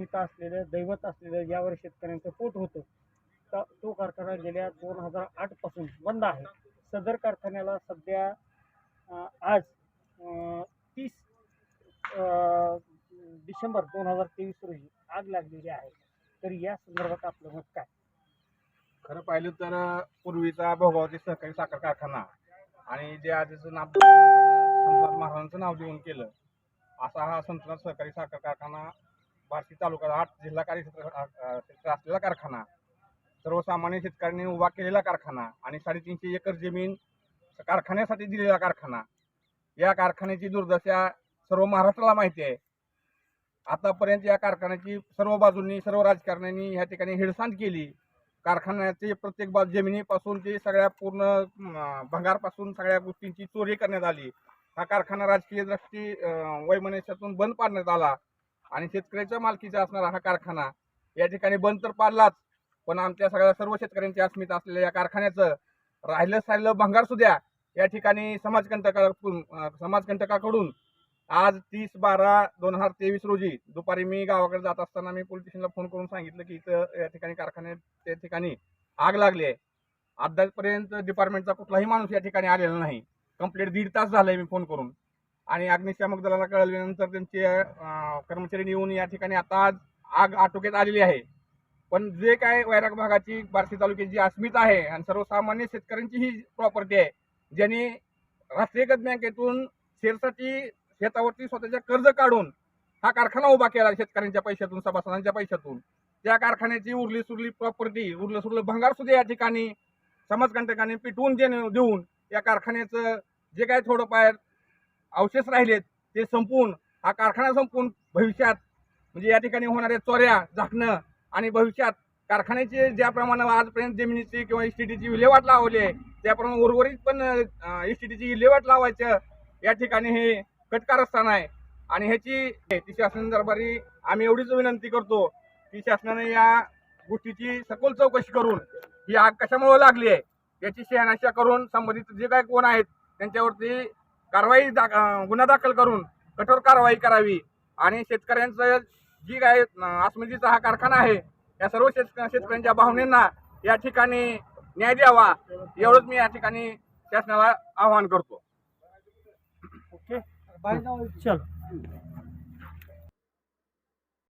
अस्मिता असलेलं दैवत असलेलं यावर शेतकऱ्यांचं पोट होतं. तर तो कारखाना गेल्या दोन हजार आठपासून बंद आहे. सदर कारखान्याला सध्या आज तीस डिसेंबर दोन हजार तेवीस रोजी आग लागलेली आहे. तर या संदर्भात आपलं मत काय? खरं पाहिलं तर पूर्वीचा भोगावती सहकारी साखर कारखाना आणि जे आजचं नाव संतनाथ महाराजांचं नाव देऊन केलं असा हा संतनाथ सहकारी साखर कारखाना बार्शी तालुका आठ जिल्हा कार्यक्षेत्र क्षेत्र असलेला कारखाना. सर्वसामान्य शेतकऱ्यांनी उभा केलेला कारखाना आणि साडेतीनशे एकर जमीन कारखान्यासाठी दिलेला कारखाना. या कारखान्याची दुर्दशा सर्व महाराष्ट्राला माहिती आहे. आतापर्यंत या कारखान्याची सर्व बाजूंनी सर्व राजकारण्यांनी या ठिकाणी हेळसांड केली. कारखान्याचे प्रत्येक बाज जमिनीपासून ते सगळ्या पूर्ण भंगारपासून सगळ्या गोष्टींची चोरी करण्यात आली. हा कारखाना राजकीय दृष्टी अं, वैमनस्यातून बंद पाडण्यात आला. आणि शेतकऱ्याच्या मालकीचा असणारा हा कारखाना या ठिकाणी बंद तर पाडलाच पण आमच्या सगळ्या सर्व शेतकऱ्यांची अस्मिता असलेल्या या कारखान्याचं राहिलं साहिलं भंगार सुद्या या ठिकाणी समाजकंटकाकडून समाजकंटकाकडून आज तीस बारा दोन हजार तेवीस रोजी दुपारी मी गावाकडे जात असताना मी पोलीस स्टेशनला फोन करून सांगितलं की इथं या ठिकाणी कारखान्यात त्या ठिकाणी आग लागली आहे. अद्यापर्यंत डिपार्टमेंटचा कुठलाही माणूस या ठिकाणी आलेला नाही. कंप्लीट दीड तास झालाय मी फोन करून. आणि अग्निशामक दलाला कळवल्यानंतर त्यांचे कर्मचारी येऊन या ठिकाणी आता आज आग आटोक्यात आलेली आहे. पण जे काय वैराग भागाची बार्शी तालुक्याची अस्मिता आहे आणि सर्वसामान्य शेतकऱ्यांची ही प्रॉपर्टी आहे ज्यांनी राष्ट्रीयकृत बँकेतून शेअरसाठी शेतावरती स्वतःच्या कर्ज काढून हा कारखाना उभा केला शेतकऱ्यांच्या पैशातून सभासदांच्या पैशातून. त्या कारखान्याची उरली सुरली प्रॉपर्टी उरलं सुरलं भंगार सुद्धा या ठिकाणी समाजकंटकांनी पिटवून देणे देऊन या कारखान्याचं जे काय थोडंफार अवशेष राहिलेत ते संपून हा कारखाना संपून भविष्यात म्हणजे या ठिकाणी होणाऱ्या चोऱ्या झाकणं आणि भविष्यात कारखान्याचे ज्याप्रमाणे आजपर्यंत जमिनीची किंवा इस्टेटीची विल्हेवाट लावली आहे त्याप्रमाणे उर्वरित पण इस्टेटीची विल्हेवाट लावायचं या ठिकाणी हे कटकारस्थान आहे. आणि ह्याची ती शासन दरबारी आम्ही एवढीच विनंती करतो की शासनाने या गोष्टीची सखोल चौकशी करून ही आग कशामुळे लागली आहे याची शहानिशा करून संबंधित जे काय कोण आहेत त्यांच्यावरती कारवाई गुन्हा दाखल करून कठोर कारवाई करावी. आणि शेतकऱ्यांचं जी काय आसमजीचा हा कारखाना आहे या सर्व शेतक शेतकऱ्यांच्या भावनेंना या ठिकाणी न्याय द्यावा एवढंच मी या ठिकाणी शासनाला आवाहन करतो. ओके. चल.